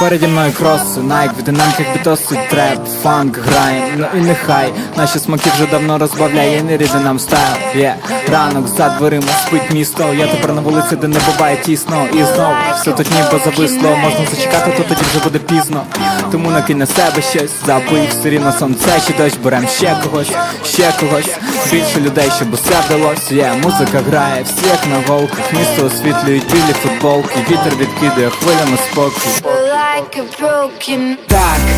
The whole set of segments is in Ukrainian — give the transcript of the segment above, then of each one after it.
Переді мною кроси, найк, в динаміках бітоси, треп, фанк грає, ну і нехай. Наші смаки вже давно розбавляє, не ріде нам стайл є Ранок за дверима спить місто. Я тепер на вулиці, де не буває тісно. І знов все тут ніби зависло. Можна зачекати, то тоді вже буде пізно. Тому накинь на себе щось Забий все рівно сонце чи дощ. Берем ще когось, ще когось. Більше людей, щоб усе вдалось. Є, музика грає, всі як на волках. Місто освітлюють білі футболки. Вітер відкидає хвилями спокій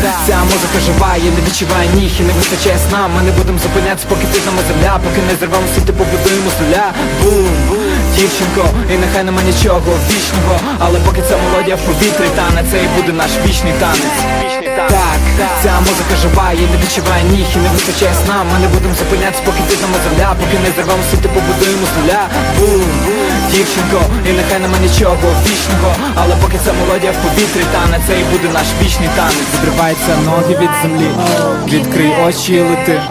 так, ця музика жива, я не відчуваю ніг і не вистачає сна. Ми не будемо зупинятися, поки під нами земля Поки не зірвемося, ти побудуємо з нуля Бум, дівчинко, і нехай нема нічого вічного Але поки ця мелодія в повітрі тане, це і буде наш вічний танець. Так, ця музика жива, я не відчуваю ніг і не вистачає сна. Ми не будемо зупинятися, поки під нами земля Поки не зірвемося, ти побудуємо з нуля Бум, дівчинко, і нехай нема нічого вічного. Але поки це мелодія в повітрі тане, це і буде наш вічний танець. Відриваються ноги від землі, відкрий очі і лети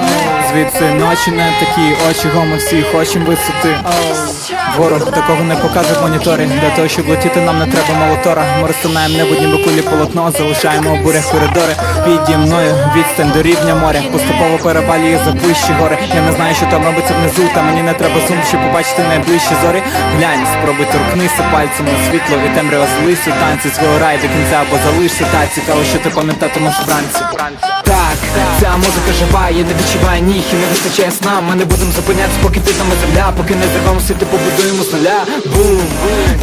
Звідси ночі не такі, очі гомо всі хочем висоти. Ворог такого не покаже в моніторі. Для того, щоб летіти нам не треба молотора. Ми розтинаємо небо ніби кулі полотно Залишаємо у бурях коридори. Піді мною відстань до рівня моря. Поступово перевалює за вищі гори. Я не знаю, що там робиться внизу Та мені не треба зум, щоб побачити найближчі зорі. Глянь, спробуй торкнися пальцем на світло І темрява злися у танці свого рай до кінця або залишся Та цікаво, що ти пам'ятатимеш вранці. Так, ця музика жива, я не відчуваю ніг і не вистачає сна. Ми не будемо зупинятися, поки ти нами земля Поки не зірвемося, ти побудуємо з нуля. Бум,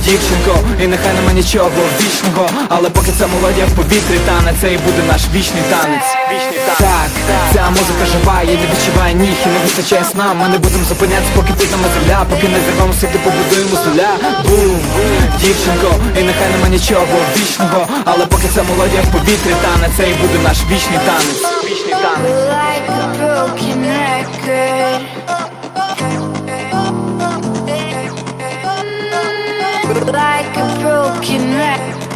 дівчинко, і нехай нема нічого вічного. Але поки ця мелодія в повітрі тане, це і буде наш вічний танець. Вічний Так, ця музика жива, я не відчуваю ніг і не вистачає сна. Ми не будемо зупинятися, поки ти нами земля Поки не зірвемося, ти побудуємо з нуля. Бум, дівчинко, і нехай нема нічого вічного. Але поки ця мелодія в повітрі тане, це і буде наш вічний танець Feel like a broken record. Like a broken record.